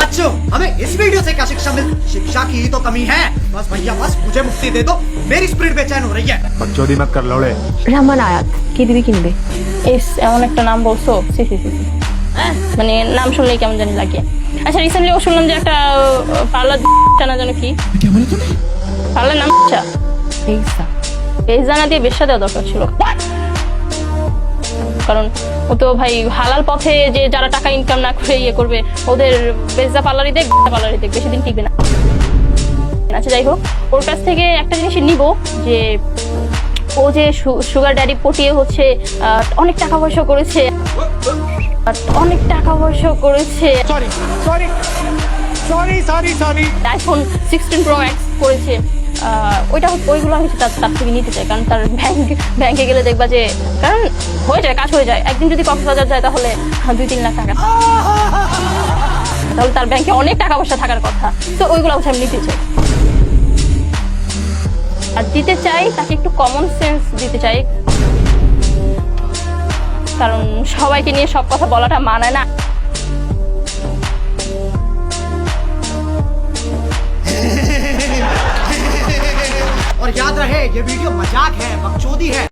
बच्चों हमें इस वीडियो से क्या शिक्षा मिल शिक्षा की ही तो कमी है बस भैया बस मुझे मुक्ति दे दो मेरी स्प्रिट बेचैन हो रही है बकचोदी मत कर लौड़े রামান আয়াত কি দিবি কিনবে এস এমন একটা নাম বলছো সি সি সি সি। হ্যাঁ, মানে নাম শুনলেই কেমন জানি লাগে আচ্ছা রিসেন্টলি ও শুনলাম যে একটা পার্লার না যেন কি পার্লার নাম আচ্ছা পেইসা এই জানা দিয়ে বেশা দেওয়া দরকার ছিল কারণ ও তো ভাই হালাল পথে যে যারা টাকা ইনকাম না করে ইয়ে করবে ওদের বেজা পার্লারই দেখ পার্লারই দেখ বেশি দিন টিকবে না। আচ্ছা যাই হোক ওর কাছ থেকে একটা জিনিস নিব যে ও যে সুগার ড্যাডি পটিয়ে হচ্ছে অনেক টাকা পয়সা করেছে। অনেক টাকা পয়সা করেছে। Sorry sorry sorry sorry sorry iPhone sixteen pro max করেছে। ওইটা ওইগুলো হচ্ছে তার তার থেকে নিতে চাই, কারণ তার ব্যাংক ব্যাংকে গেলে দেখবা যে কারণ হয়ে যায়, কাজ হয়ে যায়। একদিন যদি কক্সবাজার যায় তাহলে দুই তিন লাখ টাকা। তাহলে তার ব্যাংকে অনেক টাকা পয়সা থাকার কথা। তো ওইগুলো হচ্ছে আমি নিতে চাই। আর দিতে চাই, তাকে একটু কমন সেন্স দিতে চাই। কারণ সবাইকে নিয়ে সব কথা বলাটা মানায় না। और याद रहे ये वीडियो मज़ाक है बकचोदी है।